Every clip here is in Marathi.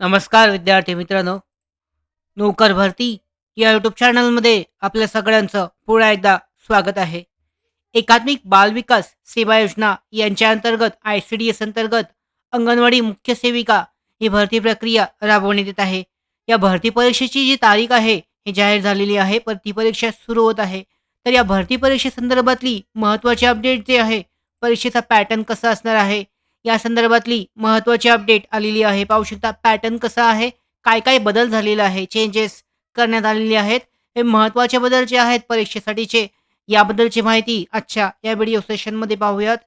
नमस्कार विद्यार्थी मित्रांनो. नोकर भरती या यूट्यूब चॅनलमध्ये आपल्या सगळ्यांचं पुन्हा एकदा स्वागत आहे. एकात्मिक बालविकास सेवा योजना यांच्या अंतर्गत आय सी डी एस अंतर्गत अंगणवाडी मुख्य सेविका ही भरती प्रक्रिया राबवण्यात येत आहे. या भरती परीक्षेची जी तारीख आहे ही जाहीर झालेली आहे पण ती परीक्षा सुरू होत आहे. तर या भरती परीक्षेसंदर्भातली महत्त्वाची अपडेट जे आहे परीक्षेचा पॅटर्न कसा असणार आहे? या संदर्भातली महत्त्वाची अपडेट आलेली आहे. पाहू शकता पॅटर्न कसा आहे काय काय बदल झालेला आहे चेंजेस करण्यात आलेले आहेत. हे महत्त्वाचे बदल जे आहेत परीक्षेसाठीचे याबद्दलची माहिती आजच्या या व्हिडिओ सेशनमध्ये पाहूयात.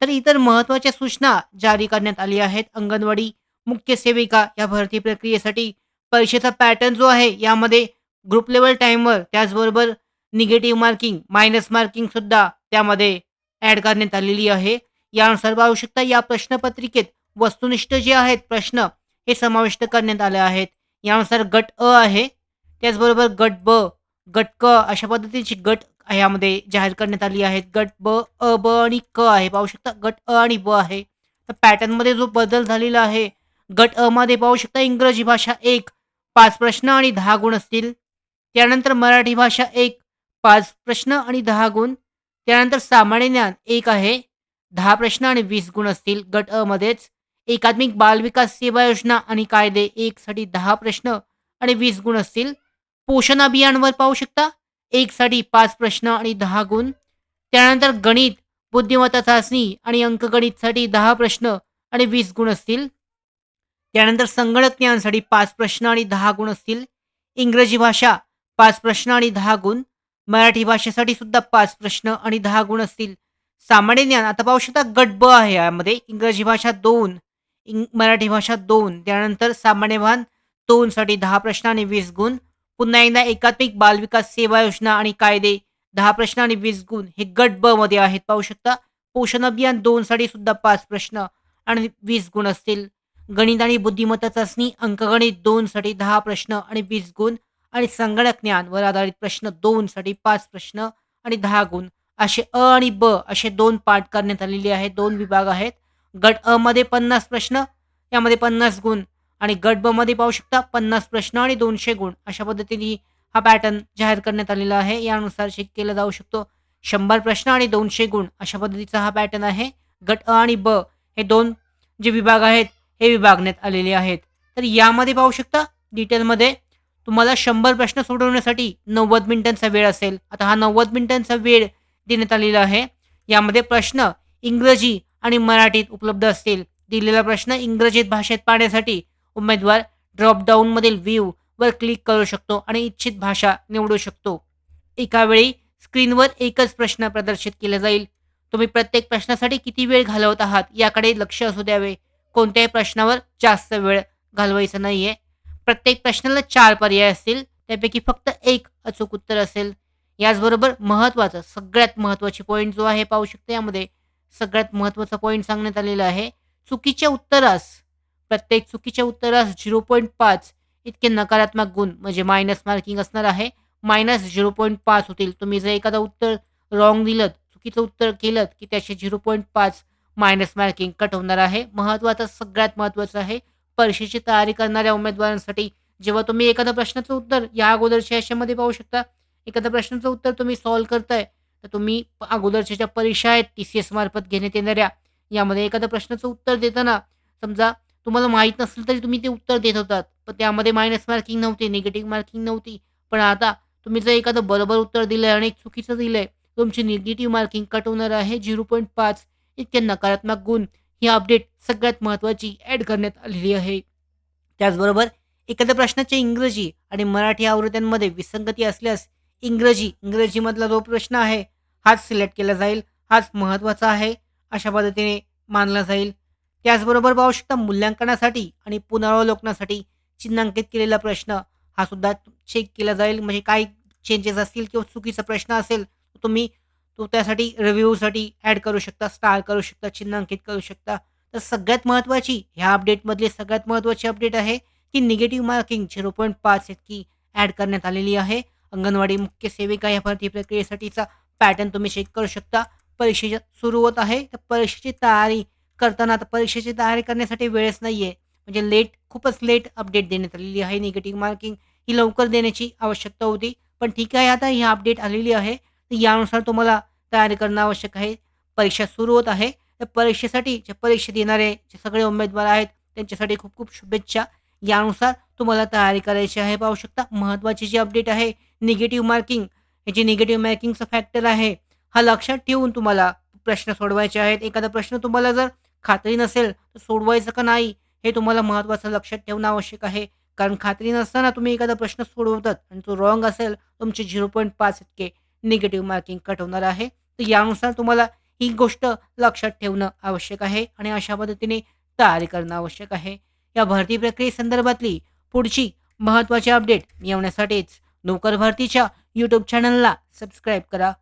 तर इतर महत्त्वाच्या सूचना जारी करण्यात आली आहेत. अंगणवाडी मुख्य सेविका या भरती प्रक्रियेसाठी परीक्षेचा पॅटर्न जो आहे यामध्ये ग्रुप लेवल टाईमवर त्याचबरोबर निगेटिव्ह मार्किंग मायनस मार्किंगसुद्धा त्यामध्ये ॲड करण्यात आलेली आहे. यानुसार पाहू शकता या प्रश्नपत्रिकेत वस्तुनिष्ठ जे आहेत प्रश्न हे समाविष्ट करण्यात आले आहेत. यानुसार गट अ आहे. त्याचबरोबर गट ब गट क अशा पद्धतीची गट यामध्ये जाहीर करण्यात आली आहेत. गट ब अ ब आणि क आहे. पाहू शकता गट अ आणि ब आहे. तर पॅटर्नमध्ये जो बदल झालेला आहे गट अ मध्ये पाहू शकता इंग्रजी भाषा एक पाच प्रश्न आणि दहा गुण असतील. त्यानंतर मराठी भाषा एक पाच प्रश्न आणि दहा गुण. त्यानंतर सामान्य ज्ञान एक आहे. दहा प्रश्न आणि वीस गुण असतील. गट अ मध्येच एकात्मिक बालविकास सेवा योजना आणि कायदे एक साठी दहा प्रश्न आणि वीस गुण असतील. पोषण अभियानवर पाहू शकता. एक साठी पाच प्रश्न आणि दहा गुण. त्यानंतर गणित बुद्धिमत्ता चाचणी आणि अंकगणितसाठी दहा प्रश्न आणि वीस गुण असतील. त्यानंतर संगणक ज्ञानसाठी पाच प्रश्न आणि दहा गुण असतील. इंग्रजी भाषा पाच प्रश्न आणि दहा गुण. मराठी भाषेसाठी सुद्धा पाच प्रश्न आणि दहा गुण असतील. सामान्य ज्ञान. आता पाहू शकता गट ब आहे यामध्ये. इंग्रजी भाषा दोन इंग मराठी भाषा दोन. त्यानंतर सामान्य भान दोनसाठी दहा प्रश्न आणि वीस गुण. पुन्हा एकदा एकात्मिक बालविकास सेवा योजना आणि कायदे दहा प्रश्न आणि वीस गुण हे गट ब मध्ये आहेत. पाहू शकता पोषण अभियान दोनसाठी सुद्धा पाच प्रश्न आणि वीस गुण असतील. गणित आणि बुद्धिमत्ता चाचणी अंकगणित दोनसाठी दहा प्रश्न आणि वीस गुण आणि संगणक ज्ञानवर आधारित प्रश्न दोनसाठी पाच प्रश्न आणि दहा गुण. असे अ आणि ब असे दोन पाठ करण्यात आलेले आहेत दोन विभाग आहेत. गट अ मध्ये पन्नास प्रश्न यामध्ये पन्नास गुण आणि गट ब मध्ये पाहू शकता पन्नास प्रश्न आणि दोनशे गुण. अशा पद्धतीने हा पॅटर्न जाहीर करण्यात आलेला आहे. यानुसार चेक केला जाऊ शकतो. शंभर प्रश्न आणि दोनशे गुण अशा पद्धतीचा हा पॅटर्न आहे. गट अ आणि ब हे दोन जे विभाग आहेत हे विभागण्यात आलेले आहेत. तर यामध्ये पाहू शकता डिटेलमध्ये तुम्हाला शंभर प्रश्न सोडवण्यासाठी नव्वद मिनिटांचा वेळ असेल. आता हा नव्वद मिनिटांचा वेळ देण्यात आलेला आहे. यामध्ये प्रश्न इंग्रजी आणि मराठीत उपलब्ध असतील. दिलेला प्रश्न इंग्रजीत भाषेत पाहण्यासाठी उमेदवार ड्रॉपडाऊनमधील व्ह्यू वर क्लिक करू शकतो आणि इच्छित भाषा निवडू शकतो. एकावेळी स्क्रीनवर एकच प्रश्न प्रदर्शित केला जाईल. तुम्ही प्रत्येक प्रश्नासाठी किती वेळ घालवत आहात याकडे लक्ष असू द्यावे. कोणत्याही प्रश्नावर जास्त वेळ घालवायचा नाहीये. प्रत्येक प्रश्नाला चार पर्याय असतील. त्यापैकी फक्त एक अचूक उत्तर असेल. याचबरोबर महत्त्वाचं सगळ्यात महत्त्वाची पॉईंट जो आहे पाहू शकते यामध्ये सगळ्यात महत्त्वाचा पॉईंट सांगण्यात आलेला आहे चुकीच्या उत्तरास प्रत्येक चुकीच्या उत्तरास झिरो पॉईंट पाच इतके नकारात्मक गुण म्हणजे मायनस मार्किंग असणार आहे. मायनस झिरो पॉईंट पाच होतील. तुम्ही जर एखादा उत्तर रॉंग दिलं चुकीचं उत्तर केलं की त्याचे झिरो पॉईंट पाच मायनस मार्किंग कट होणार आहे. महत्त्वाचं सगळ्यात महत्त्वाचं आहे परीक्षेची तयारी करणाऱ्या उमेदवारांसाठी जेव्हा तुम्ही एखाद्या प्रश्नाचं उत्तर या अगोदरच्या याच्यामध्ये पाहू शकता एखाद्या प्रश्नाचं उत्तर तुम्ही सॉल्व्ह करताय तर तुम्ही अगोदरच्या ज्या परीक्षा आहेत टी सी एस मार्फत घेण्यात येणाऱ्या यामध्ये एखाद्या प्रश्नाचं उत्तर देताना समजा तुम्हाला माहीत नसेल तरी तुम्ही ते उत्तर देत होतात पण त्यामध्ये मायनस मार्किंग नव्हती निगेटिव्ह मार्किंग नव्हती. पण आता तुम्ही जर एखादं बरोबर उत्तर दिलं आहे आणि एक चुकीचं दिलं आहे तुमची निगेटिव्ह मार्किंग कट होणार आहे झिरो पॉईंट पाच इतके नकारात्मक गुण ही अपडेट सगळ्यात महत्त्वाची ॲड करण्यात आलेली आहे. त्याचबरोबर एखाद्या प्रश्नाच्या इंग्रजी आणि मराठी आवृत्त्यांमध्ये विसंगती असल्यास इंग्रजी इंग्रजीमधला जो प्रश्न आहे हाच सिलेक्ट केला जाईल हाच महत्त्वाचा आहे अशा पद्धतीने मानला जाईल. त्याचबरोबर पाहू शकता मूल्यांकनासाठी आणि पुनरावलोकनासाठी चिन्हांकित केलेला प्रश्न हा सुद्धा चेक केला जाईल. म्हणजे काही चेंजेस असतील किंवा चुकीचा प्रश्न असेल तर तुम्ही तो त्यासाठी रिव्ह्यूसाठी ॲड करू शकता स्टार करू शकता चिन्हांकित करू शकता. तर सगळ्यात महत्त्वाची ह्या अपडेटमधली सगळ्यात महत्त्वाची अपडेट आहे की निगेटिव्ह मार्किंग झिरो पॉईंट पाच इतकी ॲड करण्यात आलेली आहे. अंगणवाडी मुख्य सेविका या भरती प्रक्रियेसाठीचा पॅटर्न तुम्ही चेक करू शकता. परीक्षेच्या सुरू होत आहे. तर परीक्षेची तयारी करताना आता परीक्षेची तयारी करण्यासाठी वेळच नाही आहे म्हणजे लेट खूपच लेट अपडेट देण्यात आलेली आहे. निगेटिव्ह मार्किंग ही लवकर देण्याची आवश्यकता होती. पण ठीक आहे आता ही अपडेट आलेली आहे. तर यानुसार तुम्हाला तयारी करणं आवश्यक आहे. परीक्षा सुरू होत आहे. तर परीक्षेसाठी जे परीक्षा देणारे जे सगळे उमेदवार आहेत त्यांच्यासाठी खूप खूप शुभेच्छा. यानुसार तुम्हाला तयारी करायची आहे. पाहू शकता महत्त्वाची जी अपडेट आहे निगेटिव्ह मार्किंग हे जे निगेटिव्ह मार्किंगचा फॅक्टर आहे. हा लक्षात ठेवून तुम्हाला प्रश्न सोडवायचे आहेत. एखादा प्रश्न तुम्हाला जर खात्री नसेल तर सोडवायचं का नाही हे तुम्हाला महत्त्वाचं लक्षात ठेवणं आवश्यक आहे. कारण खात्री नसताना तुम्ही एखादा प्रश्न सोडवतात आणि तो रॉंग असेल तुमचे झिरो पॉईंट पाच इतके निगेटिव्ह मार्किंग कट होणार आहे. तर यानुसार तुम्हाला ही गोष्ट लक्षात ठेवणं आवश्यक आहे आणि अशा पद्धतीने तयारी करणं आवश्यक आहे. या भरती प्रक्रियेसंदर्भातली पुढची महत्त्वाची अपडेट मिळवण्यासाठीच नोकर भरतीच्या यूट्यूब चॅनलला सबस्क्राईब करा.